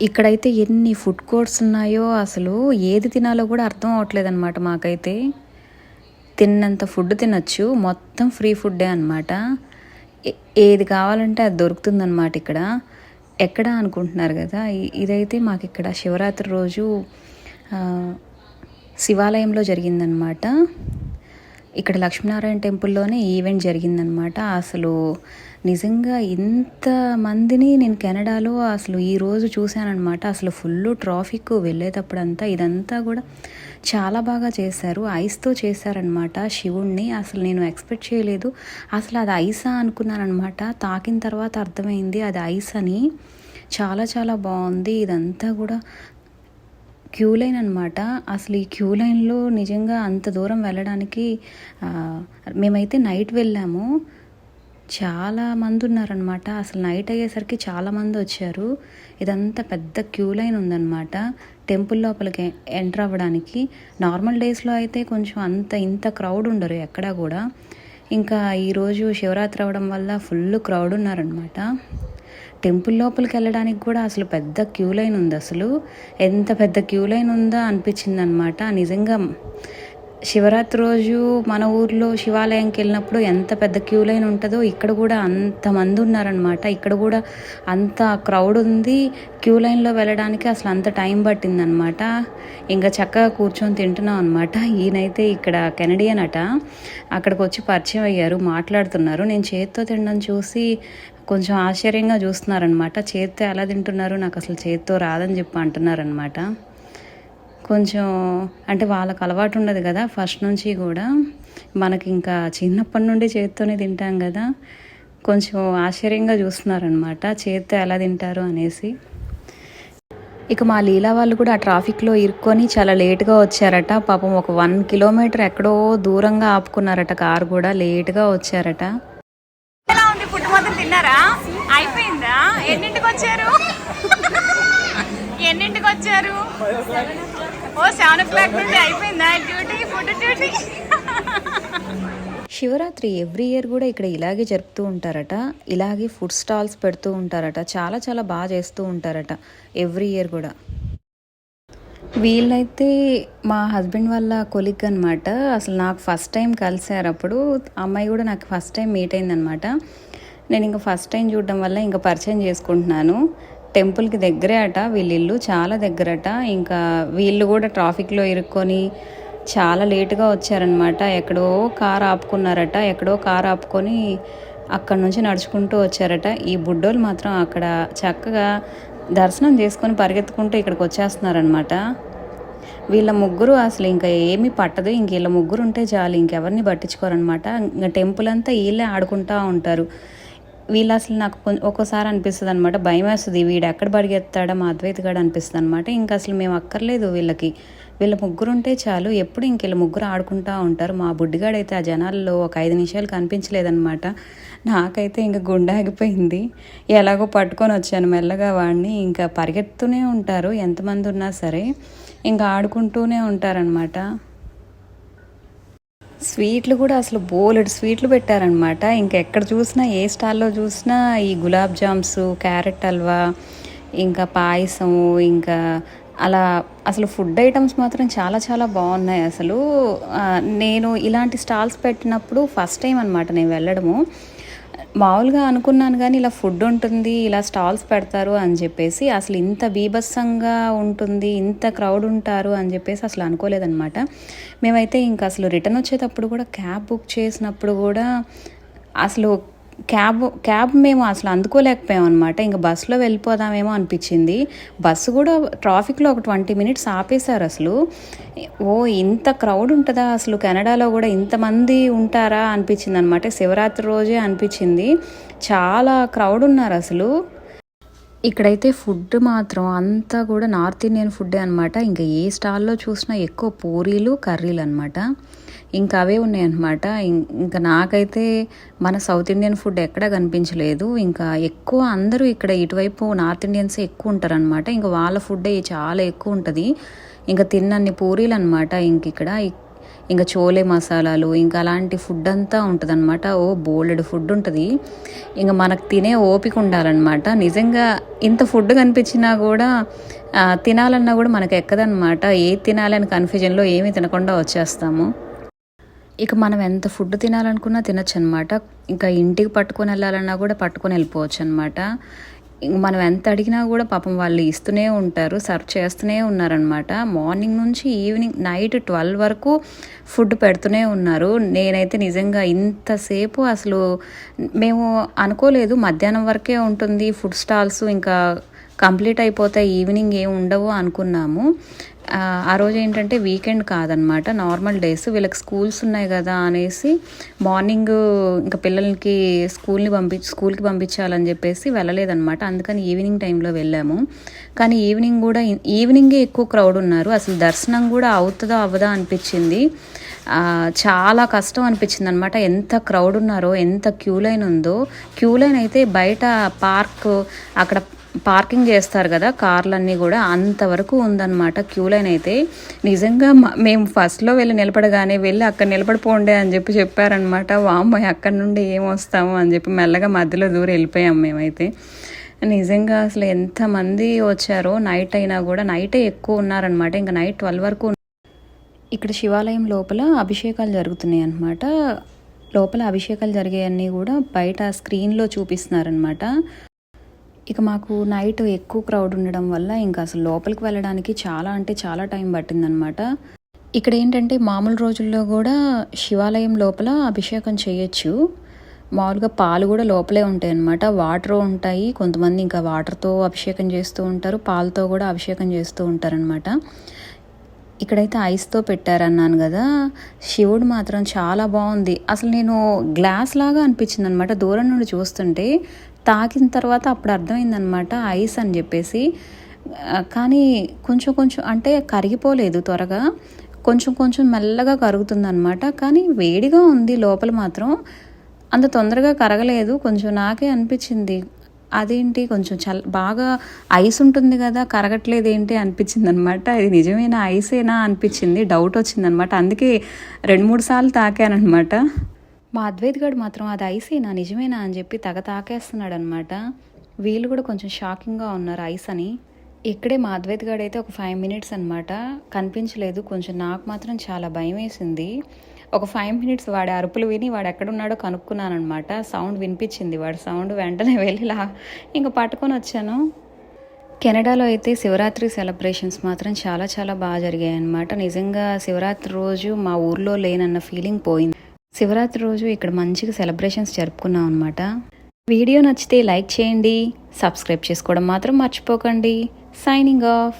ఇక్కడైతే ఎన్ని food courts ఉన్నాయో అసలు ఏది తినాలో కూడా అర్థం అవ్వట్లేదు అనమాట మాకైతే. తిన్నంత ఫుడ్ తినచ్చు మొత్తం ఫ్రీ ఫుడ్డే అనమాట ఏది కావాలంటే అది దొరుకుతుందన్నమాట ఇక్కడ. ఎక్కడ అనుకుంటున్నారు కదా ఇదైతే మాకు ఇక్కడ శివరాత్రి రోజు శివాలయంలో జరిగిందనమాట ఇక్కడ లక్ష్మీనారాయణ టెంపుల్లోనే ఈవెంట్ జరిగిందనమాట అసలు నిజంగా ఇంత మందిని నేను కెనడాలో అసలు ఈ రోజు చూశానమాట అసలు ఫుల్ ట్రాఫిక్ వెళ్ళేటప్పుడంతా ఇదంతా కూడా చాలా బాగా చేశారు. ఐస్తో చేశారనమాట శివుణ్ణి. అసలు నేను ఎక్స్పెక్ట్ చేయలేదు. అసలు అది ఐసా అనుకున్నానమాట తాకిన తర్వాత అర్థమైంది అది ఐస్ అని. చాలా చాలా బాగుంది. ఇదంతా కూడా క్యూ లైన్ అనమాట అసలు ఈ క్యూ లైన్లో నిజంగా అంత దూరం వెళ్ళడానికి మేమైతే నైట్ వెళ్ళాము. చాలా మంది ఉన్నారనమాట అసలు నైట్ అయ్యేసరికి చాలామంది వచ్చారు. ఇదంతా పెద్ద క్యూ లైన్ ఉందన్నమాట. టెంపుల్ లోపలికి ఎంటర్ అవ్వడానికి. నార్మల్ డేస్లో అయితే కొంచెం అంత ఇంత క్రౌడ్ ఉండరు ఎక్కడా కూడా. ఇంకా ఈరోజు శివరాత్రి అవ్వడం వల్ల ఫుల్ క్రౌడ్ ఉన్నారనమాట టెంపుల్ లోపలికి వెళ్ళడానికి కూడా అసలు పెద్ద క్యూ లైన్ ఉంది అసలు. ఎంత పెద్ద క్యూ లైన్ ఉందా అనిపించింది అనమాట నిజంగా శివరాత్రి రోజు మన ఊర్లో శివాలయంకి వెళ్ళినప్పుడు ఎంత పెద్ద క్యూ లైన్ ఉంటుందో ఇక్కడ కూడా అంతమంది ఉన్నారనమాట ఇక్కడ కూడా అంత క్రౌడ్ ఉంది. క్యూ లైన్లో వెళ్ళడానికి అసలు అంత టైం పట్టిందనమాట ఇంకా చక్కగా కూర్చొని తింటున్నాం అనమాట ఈయనైతే ఇక్కడ కెనడియన్ అట. అక్కడికి వచ్చి పరిచయం అయ్యారు మాట్లాడుతున్నారు. నేను చేతితో తినడం చూసి కొంచెం ఆశ్చర్యంగా చూస్తున్నారనమాట చేత్తో ఎలా తింటున్నారు? నాకు అసలు చేత్తో రాదని చెప్పి అంటున్నారనమాట కొంచెం అంటే వాళ్ళకు అలవాటు ఉండదు కదా ఫస్ట్ నుంచి కూడా. మనకి ఇంకా చిన్నప్పటి నుండి చేత్తోనే తింటాం కదా. కొంచెం ఆశ్చర్యంగా చూస్తున్నారనమాట చేత్తో ఎలా తింటారు అనేసి. ఇక మా లీలా వాళ్ళు కూడా ఆ ట్రాఫిక్లో ఇరుక్కొని చాలా లేట్గా వచ్చారట. పాపం ఒక వన్ కిలోమీటర్ ఎక్కడో దూరంగా ఆపుకున్నారట కారు కూడా లేట్గా వచ్చారట. ఎలా ఉంది? ఫుడ్ మొత్తం తిన్నారా? అయిపోయిందా? ఎన్నింటికి వచ్చారు? ఎన్నింటికి వచ్చారు? ఓ సెవెన్ ఓ క్లాక్ నుండి అయిపోయిందా duty food duty? Shivaratri every year కూడా ఇక్కడ ఇలాగే జరుపుతూ ఉంటారట. ఇలాగే ఫుడ్ స్టాల్స్ పెడుతూ ఉంటారట. చాలా చాలా బాగా చేస్తూ ఉంటారట ఎవ్రీ ఇయర్ కూడా. వీళ్ళైతే మా హస్బెండ్ వాళ్ళ కొలిగ్ అనమాట అసలు నాకు ఫస్ట్ టైం కలిసారు అప్పుడు. అమ్మాయి కూడా నాకు ఫస్ట్ టైం మీట్ అయిందనమాట నేను ఇంకా ఫస్ట్ టైం చూడడం వల్ల ఇంకా పరిచయం చేసుకుంటున్నాను. టెంపుల్కి దగ్గరే అట వీళ్ళ ఇల్లు చాలా దగ్గరట. ఇంకా వీళ్ళు కూడా ట్రాఫిక్లో ఇరుక్కొని చాలా లేటుగా వచ్చారనమాట ఎక్కడో కార్ ఆపుకున్నారట. ఎక్కడో కార్ ఆపుకొని అక్కడ నుంచి నడుచుకుంటూ వచ్చారట. ఈ బుడ్డోళ్ళు మాత్రం అక్కడ చక్కగా దర్శనం చేసుకొని పరిగెత్తుకుంటూ ఇక్కడికి వచ్చేస్తున్నారనమాట వీళ్ళ ముగ్గురు అసలు ఇంకా ఏమీ పట్టదు. ఇంక వీళ్ళ ముగ్గురు ఉంటే చాలు ఇంకెవరిని పట్టించుకోరనమాట ఇంకా టెంపుల్ అంతా వీళ్ళే ఆడుకుంటూ ఉంటారు. వీళ్ళు అసలు నాకు ఒక్కోసారి అనిపిస్తుంది అనమాట భయం వేస్తుంది. వీడు ఎక్కడ పరిగెత్తాడా మా అద్వైత గడు అనిపిస్తుంది అనమాట ఇంకా అసలు మేము అక్కర్లేదు వీళ్ళకి. వీళ్ళ ముగ్గురు ఉంటే చాలు. ఎప్పుడు ఇంక వీళ్ళ ముగ్గురు ఆడుకుంటూ ఉంటారు. మా బుడ్డిగాడైతే ఆ జనాల్లో ఒక ఐదు నిమిషాలు కనిపించలేదన్నమాట. నాకైతే ఇంకా గుండె ఆగిపోయింది. ఎలాగో పట్టుకొని వచ్చాను మెల్లగా వాడిని ఇంకా పరిగెత్తుతూనే ఉంటారు. ఎంతమంది ఉన్నా సరే. ఇంకా ఆడుకుంటూనే ఉంటారనమాట స్వీట్లు కూడా అసలు బోలెడు స్వీట్లు పెట్టారనమాట. ఇంకా ఎక్కడ చూసినా ఏ స్టాల్లో చూసినా ఈ గులాబ్ జామ్స్ క్యారెట్ హల్వా ఇంకా పాయసం ఇంకా అలా అసలు ఫుడ్ ఐటమ్స్ మాత్రం చాలా చాలా బాగున్నాయి అసలు. నేను ఇలాంటి స్టాల్స్ పెట్టినప్పుడు ఫస్ట్ టైం అనమాట నేను వెళ్ళడము. మామూలుగా అనుకున్నాను కానీ ఇలా ఫుడ్ ఉంటుంది ఇలా స్టాల్స్ పెడతారు అని చెప్పేసి అసలు ఇంత బీభత్సంగా ఉంటుంది ఇంత క్రౌడ్ ఉంటారు అని చెప్పేసి అసలు అనుకోలేదన్నమాట. మేమైతే ఇంకా అసలు రిటర్న్ వచ్చేటప్పుడు కూడా క్యాబ్ బుక్ చేసినప్పుడు కూడా అసలు క్యాబ్ క్యాబ్ మేము అసలు అందుకోలేకపోయాం అనమాట ఇంకా బస్సులో వెళ్ళిపోదామేమో అనిపించింది. బస్సు కూడా ట్రాఫిక్లో ఒక ట్వంటీ మినిట్స్ ఆపేశారు అసలు. ఓ ఇంత క్రౌడ్ ఉంటుందా అసలు? కెనడాలో కూడా ఇంతమంది ఉంటారా అనిపించింది అనమాట శివరాత్రి రోజే అనిపించింది. చాలా క్రౌడ్ ఉన్నారు అసలు. ఇక్కడైతే ఫుడ్ మాత్రం అంతా కూడా నార్త్ ఇండియన్ ఫుడ్డే అనమాట ఇంకా ఏ స్టాల్లో చూసినా ఎక్కువ పూరీలు కర్రీలు అనమాట ఇంకా అవే ఉన్నాయన్నమాట. ఇంకా నాకైతే మన సౌత్ ఇండియన్ ఫుడ్ ఎక్కడా కనిపించలేదు. ఇంకా ఎక్కువ అందరూ ఇక్కడ ఇటువైపు నార్త్ ఇండియన్సే ఎక్కువ ఉంటారనమాట ఇంకా వాళ్ళ ఫుడ్డే చాలా ఎక్కువ ఉంటుంది. ఇంకా తిన్నన్ని పూరీలు అనమాట ఇంక ఇక్కడ ఇంకా చోలే మసాలాలు ఇంకా అలాంటి ఫుడ్ అంతా ఉంటుందన్నమాట. ఓ బోల్డ్ ఫుడ్ ఉంటుంది. ఇంకా మనకు తినే ఓపిక ఉండాలన్నమాట. నిజంగా ఇంత ఫుడ్ కనిపించినా కూడా తినాలన్నా కూడా మనకు ఎక్కదనమాట ఏది తినాలని కన్ఫ్యూజన్లో ఏమీ తినకుండా వచ్చేస్తాము. ఇక మనం ఎంత ఫుడ్ తినాలనుకున్నా తినచ్చు అనమాట ఇంకా ఇంటికి పట్టుకొని వెళ్ళాలన్నా కూడా పట్టుకొని వెళ్ళిపోవచ్చు అనమాట మనం ఎంత అడిగినా కూడా పాపం వాళ్ళు ఇస్తూనే ఉంటారు సర్వ్ చేస్తూనే ఉన్నారనమాట మార్నింగ్ నుంచి ఈవినింగ్ నైట్ ట్వెల్వ్ వరకు ఫుడ్ పెడుతూనే ఉన్నారు. నేనైతే నిజంగా ఇంతసేపు అసలు మేము అనుకోలేదు మధ్యాహ్నం వరకే ఉంటుంది ఫుడ్ స్టాల్స్ ఇంకా కంప్లీట్ అయిపోతే ఈవినింగ్ ఏం ఉండవు అనుకున్నాము. ఆ, రోజు ఏంటంటే వీకెండ్ కాదనమాట. Normal days. వీళ్ళకి స్కూల్స్ ఉన్నాయి కదా అనేసి మార్నింగ్ ఇంకా పిల్లలకి స్కూల్ని పంపి స్కూల్కి పంపించాలని చెప్పేసి వెళ్ళలేదనమాట. అందుకని ఈవినింగ్ టైంలో వెళ్ళాము. కానీ ఈవినింగ్ కూడా ఈవినింగే ఎక్కువ క్రౌడ్ ఉన్నారు. అసలు దర్శనం కూడా అవుతుందా అవ్వదా అనిపించింది. చాలా కష్టం అనిపించింది అనమాట ఎంత క్రౌడ్ ఉన్నారో ఎంత క్యూ లైన్ ఉందో. క్యూ లైన్ అయితే బయట పార్క్ అక్కడ పార్కింగ్ చేస్తారు కదా కార్లన్నీ కూడా అంతవరకు ఉందన్నమాట. క్యూ లైన్ అయితే నిజంగా మేము ఫస్ట్లో వెళ్ళి నిలబడగానే వెళ్ళి అక్కడ నిలబడిపోండే అని చెప్పి చెప్పారనమాట వామ్మాయి అక్కడ నుండి ఏం వస్తాము అని చెప్పి మెల్లగా మధ్యలో దూరం వెళ్ళిపోయాం మేమైతే. నిజంగా అసలు ఎంతమంది వచ్చారో నైట్ అయినా కూడా నైటే ఎక్కువ ఉన్నారనమాట ఇంకా నైట్ ట్వెల్వ్ వరకు ఇక్కడ శివాలయం లోపల అభిషేకాలు జరుగుతున్నాయి అన్నమాట. లోపల అభిషేకాలు జరిగేవన్నీ కూడా బయట స్క్రీన్లో చూపిస్తున్నారనమాట ఇక మాకు నైట్ ఎక్కువ క్రౌడ్ ఉండడం వల్ల ఇంకా అసలు లోపలికి వెళ్ళడానికి చాలా అంటే చాలా టైం పట్టిందనమాట ఇక్కడ ఏంటంటే మామూలు రోజుల్లో కూడా శివాలయం లోపల అభిషేకం చేయొచ్చు. మామూలుగా పాలు కూడా లోపలే ఉంటాయి అన్నమాట వాటర్ ఉంటాయి. కొంతమంది ఇంకా వాటర్తో అభిషేకం చేస్తూ ఉంటారు. పాలతో కూడా అభిషేకం చేస్తూ ఉంటారనమాట ఇక్కడైతే ఐస్తో పెట్టారన్నాను కదా. శివుడు మాత్రం చాలా బాగుంది. అసలు నేను గ్లాస్ లాగా అనిపించింది అనమాట దూరం నుండి చూస్తుంటే తాకిన తర్వాత అప్పుడు అర్థమైందనమాట ఐస్ అని చెప్పేసి. కానీ కొంచెం కొంచెం అంటే కరిగిపోలేదు త్వరగా. కొంచెం కొంచెం మెల్లగా కరుగుతుందనమాట. కానీ వేడిగా ఉంది లోపల మాత్రం. అంత తొందరగా కరగలేదు. కొంచెం నాకే అనిపించింది. అదేంటి? కొంచెం చల్ బాగా ఐస్ ఉంటుంది కదా కరగట్లేదు ఏంటి అనిపించింది అనమాట ఇది నిజమేనా ఐసేనా అనిపించింది. డౌట్ వచ్చిందనమాట. అందుకే రెండు మూడు సార్లు తాకానమాట మా అద్వైత్ గడు మాత్రం అది ఐసేనా? నిజమేనా? అని చెప్పి తగ తాకేస్తున్నాడు అనమాట వీళ్ళు కూడా కొంచెం షాకింగ్గా ఉన్నారు ఐస్ అని. ఇక్కడే మా అద్వైత్ గడు అయితే ఒక ఫైవ్ మినిట్స్ అనమాట కనిపించలేదు. కొంచెం నాకు మాత్రం చాలా భయం వేసింది. ఒక ఫైవ్ మినిట్స్ వాడి అరుపులు విని వాడు ఎక్కడున్నాడో కనుక్కున్నాను అనమాట సౌండ్ వినిపించింది. వాడి సౌండ్ వెంటనే వెళ్ళిలా ఇంకా పట్టుకొని వచ్చాను. కెనడాలో అయితే శివరాత్రి సెలబ్రేషన్స్ మాత్రం చాలా చాలా బాగా జరిగాయి అనమాట నిజంగా శివరాత్రి రోజు మా ఊర్లో లేనన్న ఫీలింగ్ పోయింది. శివరాత్రి రోజు ఇక్కడ మంచిగా సెలబ్రేషన్స్ జరుపుకున్నాం అనమాట వీడియో నచ్చితే లైక్ చేయండి సబ్స్క్రైబ్ చేసుకోవడం మాత్రం మర్చిపోకండి. Signing off